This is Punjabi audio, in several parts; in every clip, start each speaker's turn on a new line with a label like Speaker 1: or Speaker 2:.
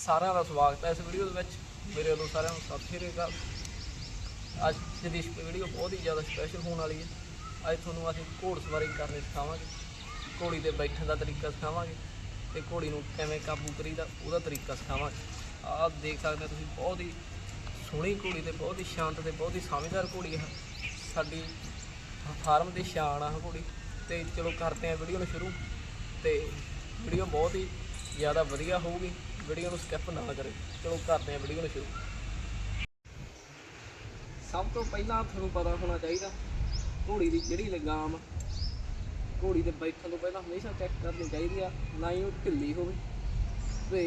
Speaker 1: ਸਾਰਿਆਂ ਦਾ ਸਵਾਗਤ ਹੈ ਇਸ ਵੀਡੀਓ ਦੇ ਵਿੱਚ। ਮੇਰੇ ਵੱਲੋਂ ਸਾਰਿਆਂ ਨੂੰ ਸਤਿ ਸ਼੍ਰੀ ਅਕਾਲ। ਅੱਜ ਦੀ ਵੀਡੀਓ ਬਹੁਤ ਹੀ ਜ਼ਿਆਦਾ ਸਪੈਸ਼ਲ ਹੋਣ ਵਾਲੀ ਹੈ। ਅੱਜ ਤੁਹਾਨੂੰ ਅਸੀਂ ਘੋੜ ਸਵਾਰੀ ਕਰਨੀ ਸਿਖਾਵਾਂਗੇ। ਘੋੜੀ ਤੇ ਬੈਠਣ ਦਾ ਤਰੀਕਾ ਸਿਖਾਵਾਂਗੇ ਤੇ ਘੋੜੀ ਨੂੰ ਕਿਵੇਂ ਕਾਬੂ ਕਰੀਦਾ ਉਹਦਾ ਤਰੀਕਾ ਸਿਖਾਵਾਂਗੇ। ਆਹ ਦੇਖ ਸਕਦੇ ਹੋ ਤੁਸੀਂ, ਬਹੁਤ ਹੀ ਸੋਹਣੀ ਘੋੜੀ ਤੇ ਬਹੁਤ ਹੀ ਸ਼ਾਂਤ ਤੇ ਬਹੁਤ ਹੀ ਸਮਝਦਾਰ ਘੋੜੀ ਹੈ ਸਾਡੀ ਫਾਰਮ ਦੀ ਸ਼ਾਨ ਆ ਇਹ ਘੋੜੀ। ਤੇ ਚਲੋ ਕਰਦੇ ਹਾਂ ਵੀਡੀਓ ਨੂੰ ਸ਼ੁਰੂ। ਤੇ ਵੀਡੀਓ ਬਹੁਤ ਹੀ ਜ਼ਿਆਦਾ ਵਧੀਆ ਹੋਊਗੀ ਵੀਡੀਓ ਨੂੰ ਸਕਿਪ ਨਾ ਕਰੇ। ਚਲੋ ਕਰਦੇ ਹਾਂ ਵੀਡੀਓ ਨੂੰ ਸ਼ੁਰੂ। ਸਭ ਤੋਂ ਪਹਿਲਾਂ ਤੁਹਾਨੂੰ ਪਤਾ ਹੋਣਾ ਚਾਹੀਦਾ, ਘੋੜੀ ਦੀ ਜਿਹੜੀ ਲਗਾਮ, ਘੋੜੀ ਦੇ ਬੈਠਣ ਤੋਂ ਪਹਿਲਾਂ ਹਮੇਸ਼ਾ ਚੈੱਕ ਕਰਨੀ ਚਾਹੀਦੀ ਆ, ਨਾ ਹੀ ਉਹ ਢਿੱਲੀ ਹੋਵੇ ਤੇ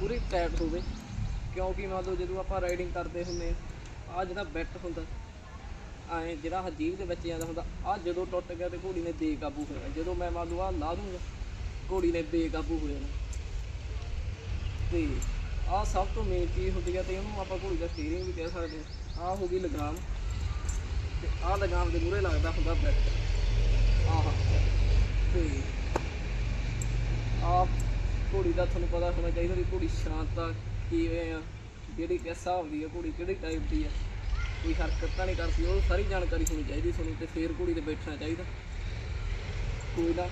Speaker 1: ਪੂਰੀ ਟਾਈਟ ਹੋਵੇ। ਕਿਉਂਕਿ ਮੰਨ ਲਓ ਜਦੋਂ ਆਪਾਂ ਰਾਈਡਿੰਗ ਕਰਦੇ ਹੁੰਦੇ ਆ ਆ ਜਿਹੜਾ ਬੈਟ ਹੁੰਦਾ, ਐ ਜਿਹੜਾ ਹਜੀਬ ਦੇ ਵਿੱਚ ਜਾਂਦਾ ਹੁੰਦਾ ਆ ਜਦੋਂ ਟੁੱਟ ਗਿਆ ਤੇ ਘੋੜੀ ਨੇ ਬੇਕਾਬੂ ਹੋ ਜਾਣਾ ਜਦੋਂ ਮੈਂ ਮੰਨ ਲਓ ਆ ਲਾ ਦੂੰਗਾ, ਘੋੜੀ ਨੇ ਬੇਕਾਬੂ ਹੋ ਜਾਣਾ। ਤੇ ਆਹ ਸਭ ਤੋਂ ਮੇਨ ਚੀਜ਼ ਹੁੰਦੀ ਹੈ ਤੇ ਉਹਨੂੰ ਆਪਾਂ ਘੋੜੀ ਦਾ ਸਟੀਅਰਿੰਗ ਵੀ ਕਹਿ ਸਕਦੇ ਹਾਂ। ਆਹ ਹੋ ਗਈ ਲਗਾਮ। ਤੇ ਆਹ ਲਗਾਮ ਦੇ ਮੂਹਰੇ ਲੱਗਦਾ ਹੁੰਦਾ ਬੈਟ ਆਹ। ਤੇ ਆ ਘੋੜੀ ਦਾ ਤੁਹਾਨੂੰ ਪਤਾ ਹੋਣਾ ਚਾਹੀਦਾ ਵੀ ਘੋੜੀ ਸ਼ਾਂਤ ਆ, ਕਿਵੇਂ ਆ, ਜਿਹੜੀ ਕਿਸ ਹਿਸਾਬ ਦੀ ਆ ਘੋੜੀ, ਕਿਹੜੀ ਟਾਈਪ ਦੀ ਆ। ਕੋਈ ਹਰਕਤ ਤਾਂ ਨਹੀਂ ਕਰਦੀ, ਉਹ ਸਾਰੀ ਜਾਣਕਾਰੀ ਹੋਣੀ ਚਾਹੀਦੀ ਤੁਹਾਨੂੰ ਤੇ ਫੇਰ ਘੋੜੀ ਤੇ ਬੈਠਣਾ ਚਾਹੀਦਾ। ਕੋਈ ਨਾ,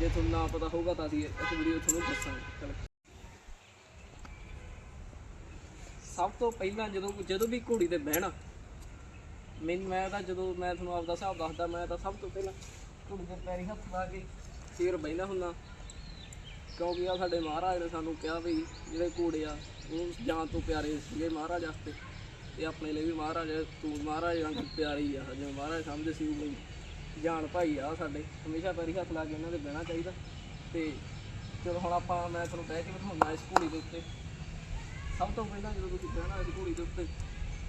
Speaker 1: ਜੇ ਤੁਹਾਨੂੰ ਨਾ ਪਤਾ ਹੋਊਗਾ ਤਾਂ ਅਸੀਂ ਇਸ ਵੀਡੀਓ ਤੁਹਾਨੂੰ ਦੱਸਾਂਗੇ ਚਲੋ ਸਭ ਤੋਂ ਪਹਿਲਾਂ ਜਦੋਂ ਜਦੋਂ ਵੀ ਘੋੜੀ ਤੇ ਬਹਿਣਾ, ਮੈਨੂੰ ਮੈਂ ਤਾਂ ਜਦੋਂ ਮੈਂ ਤੁਹਾਨੂੰ ਆਪਦਾ ਹਿਸਾਬ ਦੱਸਦਾ, ਮੈਂ ਤਾਂ ਸਭ ਤੋਂ ਪਹਿਲਾਂ ਘੋੜੀ ਦੇ ਪੈਰੀ ਹੱਥ ਲਾ ਕੇ ਫੇਰ ਬਹਿਣਾ ਹੁੰਦਾ। ਕਿਉਂਕਿ ਆ ਸਾਡੇ ਮਹਾਰਾਜ ਨੇ ਸਾਨੂੰ ਕਿਹਾ ਵੀ ਜਿਹੜੇ ਘੋੜੇ ਆ, ਉਹ ਜਾਨ ਤੋਂ ਪਿਆਰੇ ਸੀਗੇ ਮਹਾਰਾਜ ਵਾਸਤੇ। ਤੇ ਆਪਣੇ ਲਈ ਵੀ ਮਹਾਰਾਜ, ਤੂੰ ਮਹਾਰਾਜ ਵਾਂਗ ਪਿਆਰੀ ਆ, ਜਿਵੇਂ ਮਹਾਰਾਜ ਸਮਝਦੇ ਸੀ ਉਹ ਜਾਨ ਭਾਈ ਆ ਸਾਡੇ। ਹਮੇਸ਼ਾ ਪੈਰੀ ਹੱਥ ਲਾ ਕੇ ਇਹਨਾਂ ਦੇ ਬਹਿਣਾ ਚਾਹੀਦਾ। ਤੇ ਚਲੋ ਹੁਣ ਆਪਾਂ ਮੈਂ ਤੁਹਾਨੂੰ ਕਹਿ ਕੇ ਬਿਠਾਉਣਾ ਇਸ ਘੋੜੀ ਦੇ ਉੱਤੇ। ਸਭ ਤੋਂ ਪਹਿਲਾਂ ਜਦੋਂ ਤੁਸੀਂ ਬਹਿਣਾ ਇਸ ਘੋੜੀ ਦੇ ਉੱਤੇ,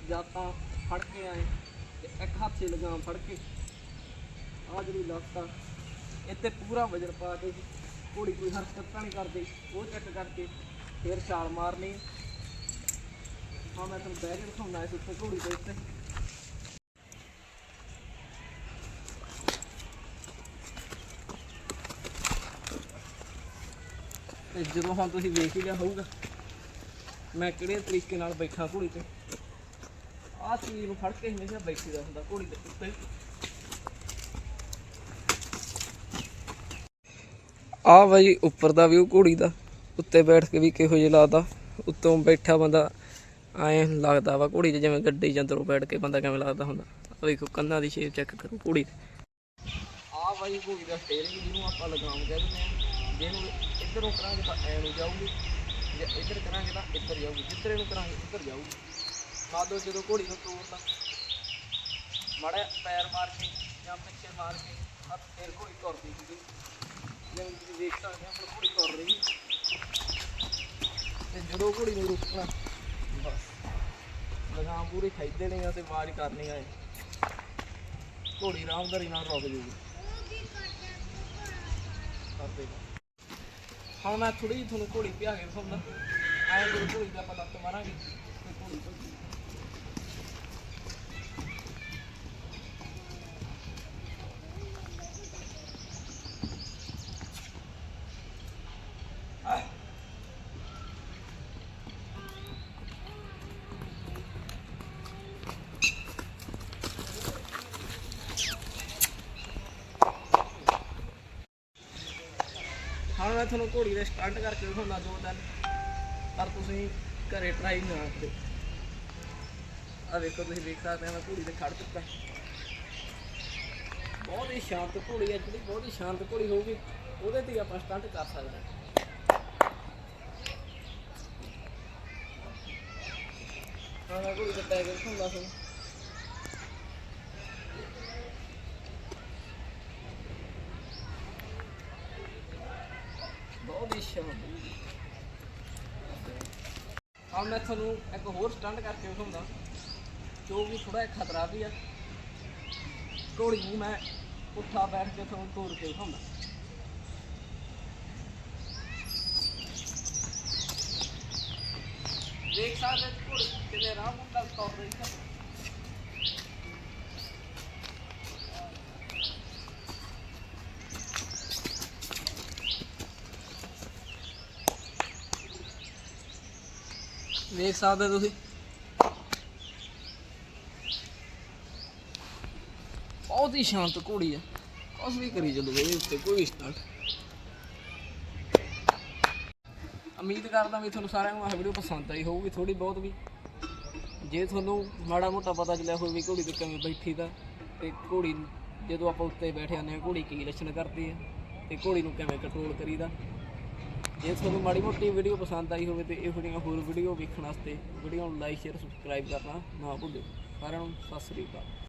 Speaker 1: ਜਾਂ ਤਾਂ ਫੜ ਕੇ ਆਏ ਤੇ ਇੱਕ ਹੱਥ 'ਚ ਲਗਾਮ ਫੜ ਕੇ ਆਹ ਜਿਹੜੀ ਲੱਤ ਆ, ਇੱਥੇ ਪੂਰਾ ਵਜਨ ਪਾ ਕੇ ਘੋੜੀ ਕੋਈ ਹਰਕਤ ਤਾਂ ਨਹੀਂ ਕਰਦੀ, ਉਹ ਚੈੱਕ ਕਰਕੇ ਫਿਰ ਛਾਲ ਮਾਰਨੀ ਹਾਂ, ਮੈਂ ਤੁਹਾਨੂੰ ਬਹਿ ਕੇ ਦਿਖਾਉਣਾ ਇਸ ਉੱਤੇ ਘੋੜੀ ਦੇ ਉੱਤੇ। ਤੇ ਜਦੋਂ ਹੁਣ ਤੁਸੀਂ ਵੇਖ ਹੀ ਲਿਆ ਹੋਊਗਾ ਮੈਂ ਕਿਹੜੇ ਤਰੀਕੇ ਨਾਲ ਬੈਠਾ ਘੋੜੀ ਤੇ? ਆਹ ਚੀਜ਼ ਨੂੰ ਫੜ ਕੇ ਹਮੇਸ਼ਾ ਬੈਠੀਦਾ ਹੁੰਦਾ ਘੋੜੀ ਦੇ ਉੱਤੇ। ਆ ਬਾਈ ਉੱਪਰ ਦਾ ਵਿਊ ਘੋੜੀ ਦਾ, ਉੱਤੇ ਬੈਠ ਕੇ ਵੀ ਕਿਹੋ ਜਿਹਾ ਲੱਗਦਾ। ਉੱਤੋਂ ਬੈਠਾ ਬੰਦਾ ਐ ਲੱਗਦਾ ਵਾ ਘੋੜੀ 'ਚ ਜਿਵੇਂ ਗੱਡੀ 'ਚ ਅੰਦਰੋਂ ਬੈਠ ਕੇ ਬੰਦਾ ਕਿਵੇਂ ਲੱਗਦਾ ਹੁੰਦਾ। ਆ ਵੇਖੋ, ਕੰਨਾਂ ਦੀ ਸ਼ੇਪ ਚੈੱਕ ਕਰੋ ਘੋੜੀ ਦੀ। ਆ ਬਾਈ ਘੋੜੀ ਦਾ ਸਟੀਅਰਿੰਗ ਜਿਹਨੂੰ ਆਪਾਂ ਲਗਾਮ ਕਹਿ ਦਿੰਦੇ ਜਿਹਨੂੰ ਇੱਧਰੋਂ ਕਰਾਂਗੇ ਤਾਂ ਐ ਨੂੰ ਜਾਊਗੀ। ਜੇ ਇੱਧਰ ਕਰਾਂਗੇ ਤਾਂ ਇੱਧਰ ਜਾਊਗੀ, ਜਿੱਧਰ ਨੂੰ ਕਰਾਂਗੇ ਉੱਧਰ ਜਾਊਗੀ। ਮੰਨ ਜਦੋਂ ਘੋੜੀ ਨੂੰ ਤੋੜਤਾ ਮਾੜਾ ਪੈਰ ਮਾਰ ਕੇ ਜਾਂ ਪਿੱਛੇ ਮਾਰ ਕੇ ਹੱਥ ਫੇਰ ਘੋੜੀ ਤੁਰਦੀ ਸੀਗੀ। ਜਿਵੇਂ ਤੁਸੀਂ ਦੇਖ ਸਕਦੇ ਹੋ, ਘੋੜੀ ਤੁਰ ਰਹੀ ਤੇ ਜਦੋਂ ਘੋੜੀ ਨੂੰ ਰੋਕਣਾ, ਬਸ। ਲਗਾਮ ਪੂਰੀ ਖਾਈਦੇ ਨੇ ਆ ਤੇ ਆਵਾਜ਼ ਕਰਨੀ ਆਏ ਘੋੜੀ ਆਰਾਮਦਾਰੀ ਨਾਲ ਰੁਕ ਜੂਗੀ। ਕਰਦੇ ਹੁਣ ਮੈਂ ਥੋੜੀ ਜਿਹੀ ਤੁਹਾਨੂੰ ਘੋੜੀ ਪਿਆ ਕੇ ਦਿਖਾਉਂਦਾ। ਆਏ ਜਦੋਂ ਘੋੜੀ ਦਾ ਆਪਾਂ ਲੱਤ ਮਾਰਾਂਗੇ, ਤੇ ਘੋੜੀ ਭੱਜੂ ਹੁਣ ਮੈਂ ਤੁਹਾਨੂੰ ਘੋੜੀ ਦੇ ਸਟੰਟ ਕਰਕੇ ਦਿਖਾਉਂਦਾ ਦੋ ਦਿਨ ਪਰ ਤੁਸੀਂ ਘਰੇ ਟਰਾਈ ਨਾ ਕਰੋ ਆ ਵੇਖੋ, ਤੁਸੀਂ ਵੇਖ ਸਕਦੇ ਹੋ, ਮੈਂ ਘੋੜੀ ਤੇ ਖੜ ਚੁੱਕਾ। ਬਹੁਤ ਹੀ ਸ਼ਾਂਤ ਘੋੜੀ ਹੈ, ਜਿਹੜੀ ਬਹੁਤ ਹੀ ਸ਼ਾਂਤ ਘੋੜੀ ਹੋਊਗੀ, ਉਹਦੇ ਤੇ ਹੀ ਆਪਾਂ ਸਟੰਟ ਕਰ ਸਕਦੇ ਹਾਂ। ਹਾਂ ਘੋੜੀ ਤੇ ਪੈ ਕੇ ਦਿਖਾਉਂਦਾ ਤੁਹਾਨੂੰ ਹੀ ਹਾਂ ਮੈਂ ਤੁਹਾਨੂੰ ਇੱਕ ਹੋਰ ਸਟੰਟ ਕਰਕੇ ਵਿਖਾਉਂਦਾ ਜੋ ਵੀ ਥੋੜਾ ਜਿਹਾ ਖਤਰਾ ਵੀ ਆ। ਘੋੜੀ ਨੂੰ ਮੈਂ ਉੱਠਾ ਬੈਠ ਕੇ ਤੁਹਾਨੂੰ ਤੋੜ ਕੇ ਵਿਖਾਉਂਦਾ ਦੇਖ ਸਕਦੇ ਘੋੜੀ ਕਿਵੇਂ ਆਰਾਮ ਨਾਲ ਤੁਰ ਰਹੀ ਹੈ। ਵੇਖ ਸਕਦੇ ਤੁਸੀਂ। ਬਹੁਤ ਹੀ ਸ਼ਾਂਤ ਘੋੜੀ ਆ। ਕੁਛ ਵੀ ਕਰੀ ਚੱਲੋ ਇਹਦੇ ਉੱਤੇ ਕੋਈ ਸਟਾਰਟ ਉਮੀਦ ਕਰਦਾ ਵੀ ਤੁਹਾਨੂੰ ਸਾਰਿਆਂ ਨੂੰ ਇਹ ਵੀਡੀਓ ਪਸੰਦ ਆਈ ਹੋਊਗੀ ਥੋੜੀ ਬਹੁਤ ਵੀ। ਜੇ ਤੁਹਾਨੂੰ ਮਾੜਾ ਮੋਟਾ ਪਤਾ ਚੱਲਿਆ ਹੋਵੇ ਵੀ ਘੋੜੀ ਤੇ ਕਿਵੇਂ ਬੈਠੀ ਦਾ, ਤੇ ਘੋੜੀ ਜਦੋਂ ਆਪਾਂ ਉੱਤੇ ਬੈਠੇ ਆਨੇ ਆ ਘੋੜੀ ਕੀ ਲੱਛਣ ਕਰਦੀ ਹੈ ਤੇ ਘੋੜੀ ਨੂੰ ਕਿਵੇਂ ਕੰਟਰੋਲ ਕਰੀਦਾ। ਜੇ ਤੁਹਾਨੂੰ ਮਾੜੀ ਮੋਟੀ ਵੀਡੀਓ ਪਸੰਦ ਆਈ ਹੋਵੇ ਤੇ ਇਹ ਜਿਹੜੀਆਂ ਹੋਰ ਵੀਡੀਓ ਵੇਖਣ ਵਾਸਤੇ, ਵੀਡੀਓ ਨੂੰ ਲਾਈਕ ਸ਼ੇਅਰ ਸਬਸਕ੍ਰਾਈਬ ਕਰਨਾ ਨਾ ਭੁੱਲਿਓ ਸਾਰਿਆਂ ਨੂੰ ਸਤਿ ਸ੍ਰੀ ਅਕਾਲ।